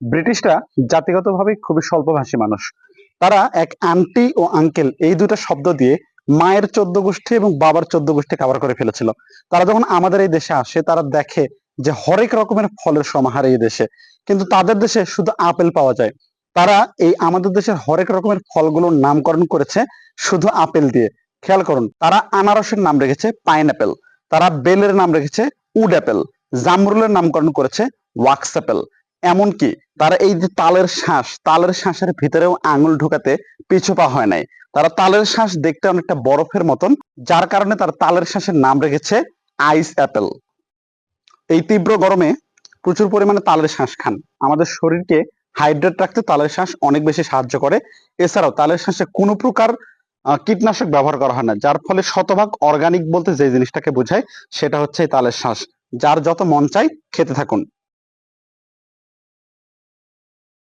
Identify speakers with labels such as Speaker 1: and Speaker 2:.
Speaker 1: ব্রিটিশরা জাতিগতভাবে খুবই স্বল্পভাষী মানুষ। তারা এক আন্টি ও আঙ্কেল এই দুটা শব্দ দিয়ে মায়ের চোদ্দ গোষ্ঠী এবং বাবার চোদ্দ গোষ্ঠী কাভার করে ফেলেছিল। তারা যখন আমাদের এই দেশে আসে, তারা দেখে যে হরেক রকমের ফলের সমাহার এই দেশে। কিন্তু তাদের দেশে শুধু আপেল পাওয়া যায়। তারা এই আমাদের দেশের হরেক রকমের ফলগুলোর নামকরণ করেছে শুধু আপেল দিয়ে। খেয়াল করুন, তারা আনারসের নাম রেখেছে পাইন অ্যাপেল তারা বেলের নাম রেখেছে উড অ্যাপেল, জামরুলের নামকরণ করেছে ওয়াক্স অ্যাপেল এমনকি তারা এই যে তালের শ্বাস, তালের শ্বাসের ভিতরেও আঙুল ঢুকাতে পিছু পা হয় নাই। তারা তালের শ্বাস দেখতে অনেকটা বরফের মতন, যার কারণে তারা তালের শ্বাসের নাম রেখেছে আইস অ্যাপেল। এই তীব্র গরমে প্রচুর পরিমাণে তালের শ্বাস খান। আমাদের শরীরকে হাইড্রেট রাখতে তালের শ্বাস অনেক বেশি সাহায্য করে। এছাড়াও তালের শ্বাসে কোনো প্রকার কীটনাশক ব্যবহার করা হয় না, যার ফলে শতভাগ অর্গানিক বলতে যে জিনিসটাকে বোঝায় সেটা হচ্ছে তালের শ্বাস। যার যত মন চাই খেতে থাকুন।